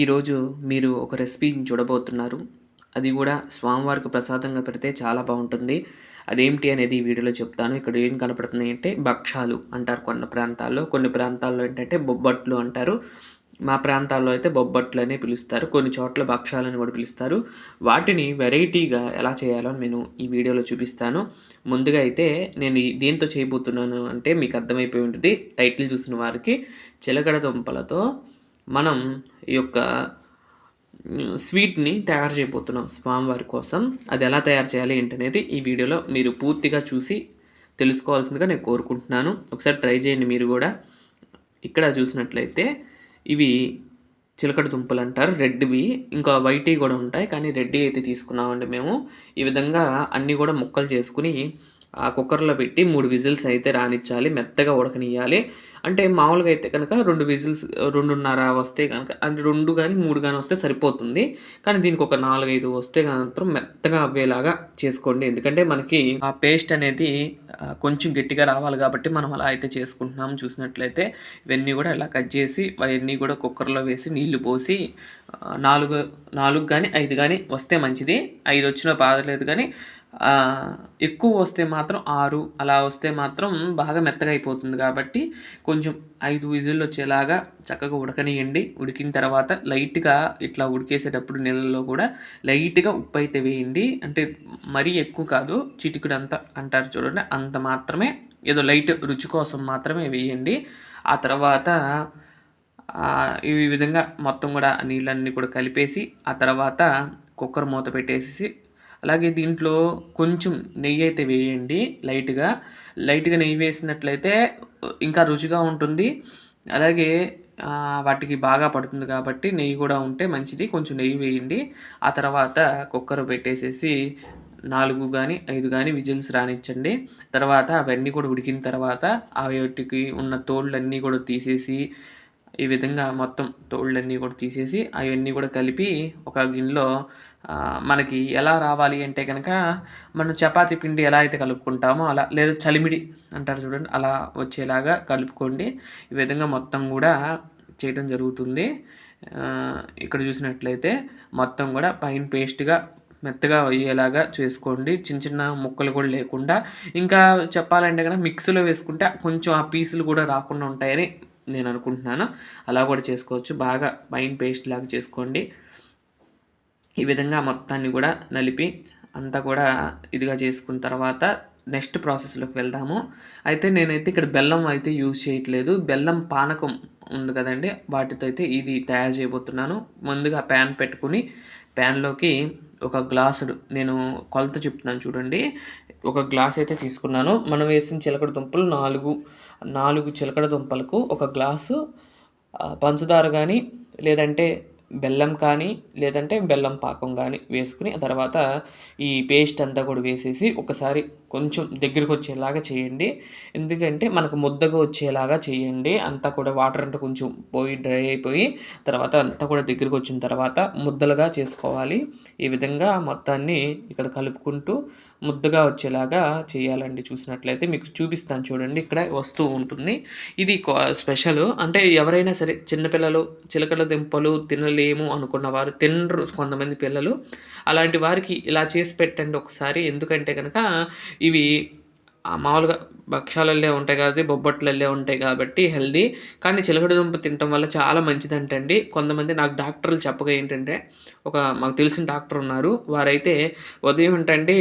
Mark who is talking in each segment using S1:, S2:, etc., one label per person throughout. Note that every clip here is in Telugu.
S1: ఈరోజు మీరు ఒక రెసిపీని చూడబోతున్నారు. అది కూడా స్వామివారికి ప్రసాదంగా పెడితే చాలా బాగుంటుంది. అదేమిటి అనేది ఈ వీడియోలో చెప్తాను. ఇక్కడ ఏం కనపడుతున్నాయి అంటే భక్షాలు అంటారు కొన్ని ప్రాంతాల్లో. కొన్ని ప్రాంతాల్లో ఏంటంటే బొబ్బట్లు అంటారు. మా ప్రాంతాల్లో అయితే బొబ్బట్లు అనే పిలుస్తారు. కొన్ని చోట్ల భక్షాలని కూడా పిలుస్తారు. వాటిని వెరైటీగా ఎలా చేయాలో నేను ఈ వీడియోలో చూపిస్తాను. ముందుగా అయితే నేను దేంతో చేయబోతున్నాను అంటే మీకు అర్థమైపోయి ఉంటుంది. టైటిల్ చూసిన వారికి చిలకడ దుంపలతో మనం ఈ యొక్క స్వీట్ని తయారు చేయబోతున్నాం స్వామివారి కోసం. అది ఎలా తయారు చేయాలి ఏంటనేది ఈ వీడియోలో మీరు పూర్తిగా చూసి తెలుసుకోవాల్సిందిగా నేను కోరుకుంటున్నాను. ఒకసారి ట్రై చేయండి మీరు కూడా. ఇక్కడ చూసినట్లయితే ఇవి చిలకడ దుంపలు అంటారు రెడ్వి. ఇంకా వైట్వి కూడా ఉంటాయి కానీ రెడ్డి అయితే తీసుకున్నామండి మేము. ఈ విధంగా అన్నీ కూడా ముక్కలు చేసుకుని ఆ కుక్కర్లో పెట్టి మూడు విజిల్స్ అయితే రానిచ్చాలి మెత్తగా ఉడకనియాలి అంటే మామూలుగా అయితే కనుక రెండు విజిల్స్ రెండున్నర వస్తే కనుక అంటే రెండు కానీ మూడు కానీ వస్తే సరిపోతుంది. కానీ దీనికి ఒక నాలుగైదు వస్తే మాత్రం మెత్తగా అవ్వేలాగా చేసుకోండి. ఎందుకంటే మనకి ఆ పేస్ట్ అనేది కొంచెం గట్టిగా రావాలి కాబట్టి మనం అలా అయితే చేసుకుంటున్నాం. చూసినట్లయితే ఇవన్నీ కూడా ఇలా కట్ చేసి అవన్నీ కూడా కుక్కర్లో వేసి నీళ్ళు పోసి నాలుగు నాలుగు కానీ ఐదు కానీ వస్తే మంచిది. ఐదు వచ్చినా బాధలేదు కానీ ఎక్కువ వస్తే మాత్రం ఆరు అలా వస్తే మాత్రం బాగా మెత్తగా అయిపోతుంది కాబట్టి కొంచెం ఐదు విజిల్లు వచ్చేలాగా చక్కగా ఉడకనియండి ఉడికిన తర్వాత లైట్గా ఇట్లా ఉడికేసేటప్పుడు నీళ్ళలో కూడా లైట్గా ఉప్పు అయితే వేయండి. అంటే మరీ ఎక్కువ కాదు చిటికుడు అంత అంటారు చూడండి అంత మాత్రమే ఏదో లైట్ రుచి కోసం మాత్రమే వేయండి. ఆ తర్వాత ఈ విధంగా మొత్తం కూడా నీళ్ళన్నీ కూడా కలిపేసి ఆ తర్వాత కుక్కర్ మూత పెట్టేసి అలాగే దీంట్లో కొంచెం నెయ్యి అయితే వేయండి లైట్గా. లైట్గా నెయ్యి వేసినట్లయితే ఇంకా రుచిగా ఉంటుంది. అలాగే వాటికి బాగా పడుతుంది కాబట్టి నెయ్యి కూడా ఉంటే మంచిది. కొంచెం నెయ్యి వేయండి. ఆ తర్వాత కుక్కర్ పెట్టేసేసి నాలుగు కానీ ఐదు కానీ విజిల్స్ రానిచ్చండి. తర్వాత అవన్నీ కూడా ఉడికిన తర్వాత ఆ వాటికి ఉన్న తోళ్ళన్నీ కూడా తీసేసి ఈ విధంగా మొత్తం తోళ్ళన్నీ కూడా తీసేసి అవన్నీ కూడా కలిపి ఒక గిన్నెలో మనకి ఎలా రావాలి అంటే కనుక మనం చపాతీ పిండి ఎలా అయితే కలుపుకుంటామో అలా లేదా చలిమిడి అంటారు చూడండి అలా వచ్చేలాగా కలుపుకోండి. ఈ విధంగా మొత్తం కూడా చేయడం జరుగుతుంది. ఇక్కడ చూసినట్లయితే మొత్తం కూడా పైన పేస్ట్గా మెత్తగా అయ్యేలాగా చేసుకోండి. చిన్న చిన్న ముక్కలు కూడా లేకుండా ఇంకా చెప్పాలంటే కనుక మిక్సీలో వేసుకుంటే కొంచెం ఆ పీసులు కూడా రాకుండా ఉంటాయని నేను అనుకుంటున్నాను. అలా కూడా చేసుకోవచ్చు. బాగా పైన పేస్ట్ లాగా చేసుకోండి. ఈ విధంగా మొత్తాన్ని కూడా నలిపి అంతా కూడా ఇదిగా చేసుకున్న తర్వాత నెక్స్ట్ ప్రాసెస్లోకి వెళ్దాము. అయితే నేనైతే ఇక్కడ బెల్లం అయితే యూజ్ చేయట్లేదు. బెల్లం పానకం ఉంది కదండి వాటితో అయితే ఇది తయారు చేయబోతున్నాను. ముందుగా ప్యాన్ పెట్టుకుని ప్యాన్లోకి ఒక గ్లాసుడు నేను కొలత చెప్తున్నాను చూడండి. ఒక గ్లాస్ అయితే తీసుకున్నాను. మనం వేసిన చిలకడ దుంపలు నాలుగు నాలుగు చిలకడ దుంపలకు ఒక గ్లాసు పంచదార కానీ లేదంటే బెల్లం కానీ లేదంటే బెల్లం పాకం కానీ వేసుకుని ఆ తర్వాత ఈ పేస్ట్ అంతా కూడా వేసేసి ఒకసారి కొంచెం దగ్గరికి వచ్చేలాగా చేయండి. ఎందుకంటే మనకు ముద్దగా వచ్చేలాగా చేయండి. అంతా కూడా వాటర్ అంతా కొంచెం పోయి డ్రై అయిపోయి తర్వాత అంతా కూడా దగ్గరికి వచ్చిన తర్వాత ముద్దలుగా చేసుకోవాలి. ఈ విధంగా మొత్తాన్ని ఇక్కడ కలుపుకుంటూ ముద్దగా వచ్చేలాగా చేయాలండి. చూసినట్లయితే మీకు చూపిస్తాను చూడండి. ఇక్కడ వస్తూ ఉంటుంది. ఇది స్పెషల్. అంటే ఎవరైనా సరే చిన్నపిల్లలు చిలకల దింపలు తినలేము అనుకున్న వారు తినరు కొంతమంది పిల్లలు. అలాంటి వారికి ఇలా చేసి పెట్టండి ఒకసారి. ఎందుకంటే కనుక ఇవి మామూలుగా భక్ష్యాలల్లే ఉంటాయి కాబట్టి బొబ్బట్లల్లే ఉంటాయి కాబట్టి హెల్దీ. కానీ చిలకడ దుంప తినటం వల్ల చాలా మంచిదంటండి. కొంతమంది నాకు డాక్టర్లు చెప్పగా ఏంటంటే ఒక మాకు తెలిసిన డాక్టర్ ఉన్నారు. వారైతే ఉదయం ఏంటంటే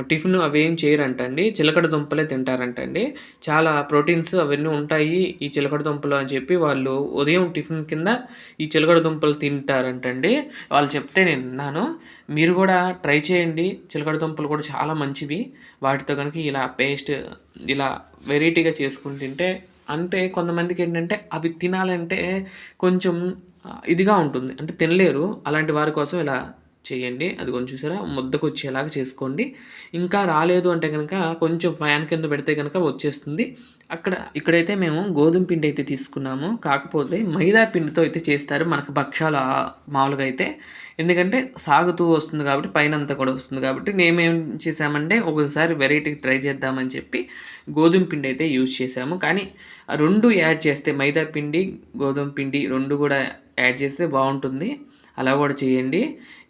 S1: టిఫిన్ అవి ఏం చేయరంటండి. చిలకడ దుంపలే తింటారంటండి. చాలా ప్రోటీన్స్ అవన్నీ ఉంటాయి ఈ చిలకడ దుంపలు అని చెప్పి వాళ్ళు ఉదయం టిఫిన్ కింద ఈ చిలకడ దుంపలు తింటారంటండి. వాళ్ళు చెప్తే నేను విన్నాను. మీరు కూడా ట్రై చేయండి. చిలకడ దుంపలు కూడా చాలా మంచివి. వాటితో కనుక ఇలా పేస్ట్ ఇలా వెరైటీగా చేసుకుని తింటే అంటే కొంతమందికి ఏంటంటే అవి తినాలంటే కొంచెం ఇదిగా ఉంటుంది. అంటే తినలేరు. అలాంటి వారి కోసం ఇలా చేయండి. అది కొంచెం చూసారా? ముద్దకు వచ్చేలాగా చేసుకోండి. ఇంకా రాలేదు అంటే కనుక కొంచెం ఫ్యాన్ కింద పెడితే కనుక వచ్చేస్తుంది. అక్కడ ఇక్కడైతే మేము గోధుమ పిండి అయితే తీసుకున్నాము. కాకపోతే మైదా పిండితో అయితే చేస్తారు. మనకు భక్షాలు మామూలుగా అయితే. ఎందుకంటే సాగుతూ వస్తుంది కాబట్టి పైన అంతా కూడా వస్తుంది కాబట్టి. మేమేం చేసామంటే ఒకసారి వెరైటీ ట్రై చేద్దామని చెప్పి గోధుమ పిండి అయితే యూజ్ చేసాము కానీ రెండు యాడ్ చేస్తే మైదా పిండి గోధుమ పిండి రెండు కూడా యాడ్ చేస్తే బాగుంటుంది. అలా కూడా చేయండి.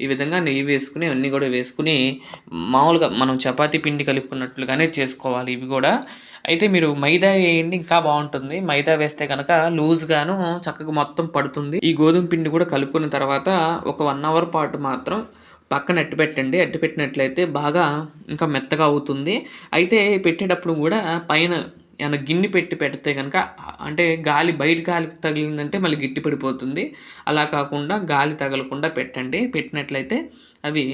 S1: ఈ విధంగా నెయ్యి వేసుకుని అన్నీ కూడా వేసుకుని మామూలుగా మనం చపాతీ పిండి కలుపుకున్నట్లుగానే చేసుకోవాలి ఇవి కూడా. అయితే మీరు మైదా వేయండి ఇంకా బాగుంటుంది. మైదా వేస్తే కనుక లూజ్గాను చక్కగా మొత్తం పడుతుంది. ఈ గోధుమ పిండి కూడా కలుపుకున్న తర్వాత ఒక వన్ అవర్ పాటు మాత్రం పక్కన ఎట్టు పెట్టండి. ఎట్టు పెట్టినట్లయితే బాగా ఇంకా మెత్తగా అవుతుంది. అయితే పెట్టేటప్పుడు కూడా పైన ఏమైనా గిన్నె పెట్టి పెడితే కనుక అంటే గాలి బయట గాలి తగిలిందంటే మళ్ళీ గిట్టి పడిపోతుంది. అలా కాకుండా గాలి తగలకుండా పెట్టండి. పెట్టినట్లయితే అవి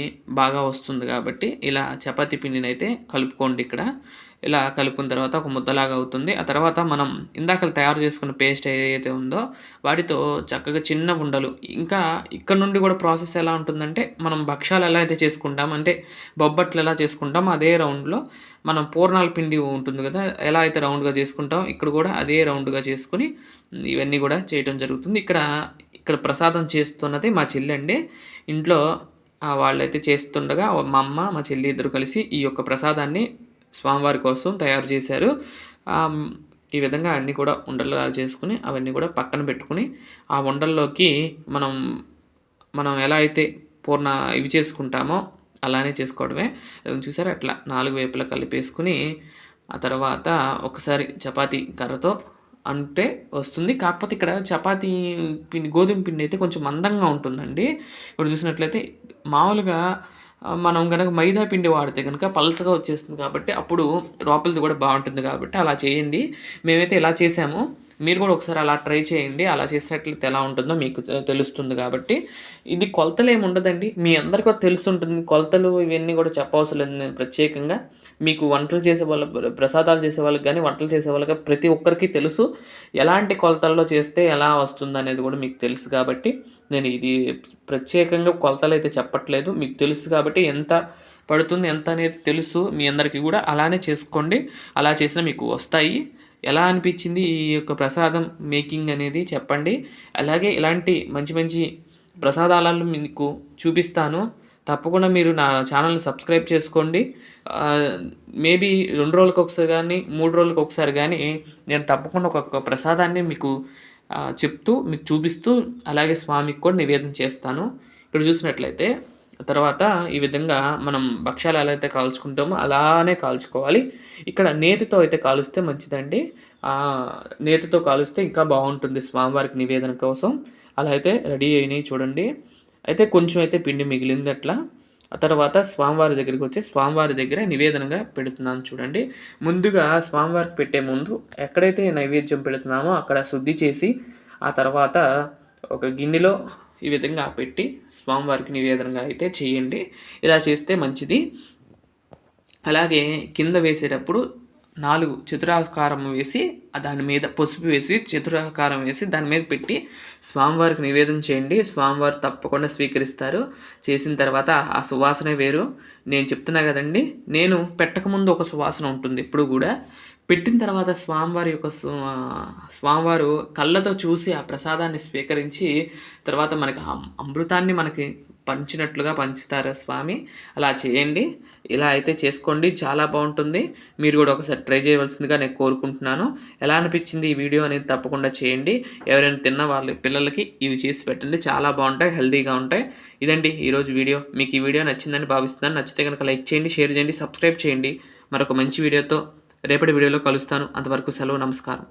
S1: బాగా వస్తుంది కాబట్టి ఇలా చపాతి పిండిని అయితే కలుపుకోండి ఇక్కడ. ఇలా కలుపుకున్న తర్వాత ఒక ముద్దలాగా అవుతుంది. ఆ తర్వాత మనం ఇందాక తయారు చేసుకున్న పేస్ట్ ఏదైతే ఉందో వాటితో చక్కగా చిన్న ఉండలు. ఇంకా ఇక్కడ నుండి కూడా ప్రాసెస్ ఎలా ఉంటుందంటే మనం భక్ష్యాలు ఎలా అయితే చేసుకుంటాం అంటే బొబ్బట్లు ఎలా చేసుకుంటాం అదే రౌండ్లో మనం పూర్ణాల పిండి ఉంటుంది కదా ఎలా అయితే రౌండ్గా చేసుకుంటాం ఇక్కడ కూడా అదే రౌండ్గా చేసుకుని ఇవన్నీ కూడా చేయటం జరుగుతుంది. ఇక్కడ ఇక్కడ ప్రసాదం చేస్తున్నది మా చెల్లి అండి ఇంట్లో వాళ్ళైతే చేస్తుండగా మా అమ్మ మా చెల్లి ఇద్దరు కలిసి ఈ యొక్క ప్రసాదాన్ని స్వామివారి కోసం తయారు చేశారు. ఈ విధంగా అన్నీ కూడా ఉండలు చేసుకుని అవన్నీ కూడా పక్కన పెట్టుకుని ఆ ఉండల్లోకి మనం మనం ఎలా అయితే పూర్ణ ఇవి చేసుకుంటామో అలానే చేసుకోవడమే. చూసారా అట్లా నాలుగు వైపులా కలిపేసుకుని ఆ తర్వాత ఒకసారి చపాతీ కర్రతో అంటే వస్తుంది. కాకపోతే ఇక్కడ చపాతీ పిండి గోధుమ పిండి అయితే కొంచెం మందంగా ఉంటుందండి. ఇప్పుడు చూసినట్లయితే మామూలుగా మనం కనుక మైదా పిండి వాడితే కనుక పలసగా వచ్చేస్తుంది కాబట్టి అప్పుడు లోపలిది కూడా బాగుంటుంది కాబట్టి అలా చేయండి. మేమైతే ఇలా చేసాము. మీరు కూడా ఒకసారి అలా ట్రై చేయండి. అలా చేసినట్లయితే ఎలా ఉంటుందో మీకు తెలుస్తుంది కాబట్టి. ఇది కొలతలు ఏమి ఉండదండి. మీ అందరికీ తెలుసుంటుంది. కొలతలు ఇవన్నీ కూడా చెప్పవసరం లేదు నేను ప్రత్యేకంగా. మీకు వంటలు చేసే వాళ్ళ ప్రసాదాలు చేసే వాళ్ళకి కానీ వంటలు చేసే వాళ్ళకి ప్రతి ఒక్కరికి తెలుసు. ఎలాంటి కొలతల్లో చేస్తే ఎలా వస్తుంది అనేది కూడా మీకు తెలుసు కాబట్టి నేను ఇది ప్రత్యేకంగా కొలతలు అయితే చెప్పట్లేదు. మీకు తెలుసు కాబట్టి ఎంత పడుతుంది ఎంత అనేది తెలుసు. మీ అందరికీ కూడా అలానే చేసుకోండి. అలా చేసినా మీకు వస్తాయి. ఎలా అనిపించింది ఈ యొక్క ప్రసాదం మేకింగ్ అనేది చెప్పండి. అలాగే ఇలాంటి మంచి మంచి ప్రసాదాలను మీకు చూపిస్తాను. తప్పకుండా మీరు నా ఛానల్ని సబ్స్క్రైబ్ చేసుకోండి. మేబీ రెండు రోజులకు ఒకసారి కానీ మూడు రోజులకు ఒకసారి కానీ నేను తప్పకుండా ఒక్కొక్క ప్రసాదాన్ని మీకు చెప్తూ మీకు చూపిస్తూ అలాగే స్వామికి కూడా నివేదన చేస్తాను. ఇక్కడ చూసినట్లయితే తర్వాత ఈ విధంగా మనం భక్ష్యాలు ఎలా అయితే కాల్చుకుంటామో అలానే కాల్చుకోవాలి. ఇక్కడ నేతితో అయితే కాలుస్తే మంచిదండి. నేతితో కాలుస్తే ఇంకా బాగుంటుంది స్వామివారికి నివేదన కోసం. అలా అయితే రెడీ అయినాయి చూడండి. అయితే కొంచెం అయితే పిండి మిగిలింది అట్లా ఆ తర్వాత స్వామివారి దగ్గరికి వచ్చి స్వామివారి దగ్గర నివేదనగా పెడుతున్నాను చూడండి. ముందుగా స్వామివారికి పెట్టే ముందు ఎక్కడైతే నైవేద్యం పెడుతున్నామో అక్కడ శుద్ధి చేసి ఆ తర్వాత ఒక గిన్నెలో ఈ విధంగా పెట్టి స్వామివారికి నివేదనగా అయితే చేయండి. ఇలా చేస్తే మంచిది. అలాగే కింద వేసేటప్పుడు నాలుగు చతురాకారం వేసి దాని మీద పసుపు వేసి చతురాకారం వేసి దాని మీద పెట్టి స్వామివారికి నివేదన చేయండి. స్వామివారు తప్పకుండా స్వీకరిస్తారు. చేసిన తర్వాత ఆ సువాసన వేరు. నేను చెప్తున్నా కదండి నేను పెట్టకముందు ఒక సువాసన ఉంటుంది ఇప్పుడు కూడా. పెట్టిన తర్వాత స్వామివారి యొక్క స్వామివారు కళ్ళతో చూసి ఆ ప్రసాదాన్ని స్వీకరించి తర్వాత మనకి అమృతాన్ని మనకి పంచినట్లుగా పంచుతారు స్వామి? అలా చేయండి. ఇలా అయితే చేసుకోండి. చాలా బాగుంటుంది. మీరు కూడా ఒకసారి ట్రై చేయవలసిందిగా నేను కోరుకుంటున్నాను. ఎలా అనిపించింది ఈ వీడియో అనేది తప్పకుండా చేయండి. ఎవరైనా తిన్న వాళ్ళ పిల్లలకి ఇవి చేసి పెట్టండి. చాలా బాగుంటాయి హెల్తీగా ఉంటాయి. ఇదండి ఈరోజు వీడియో. మీకు ఈ వీడియో నచ్చిందని భావిస్తున్నాను. నచ్చితే కనుక లైక్ చేయండి షేర్ చేయండి సబ్స్క్రైబ్ చేయండి. మరొక మంచి వీడియోతో రేపటి వీడియోలో కలుస్తాను. అంతవరకు సెలవు నమస్కారం.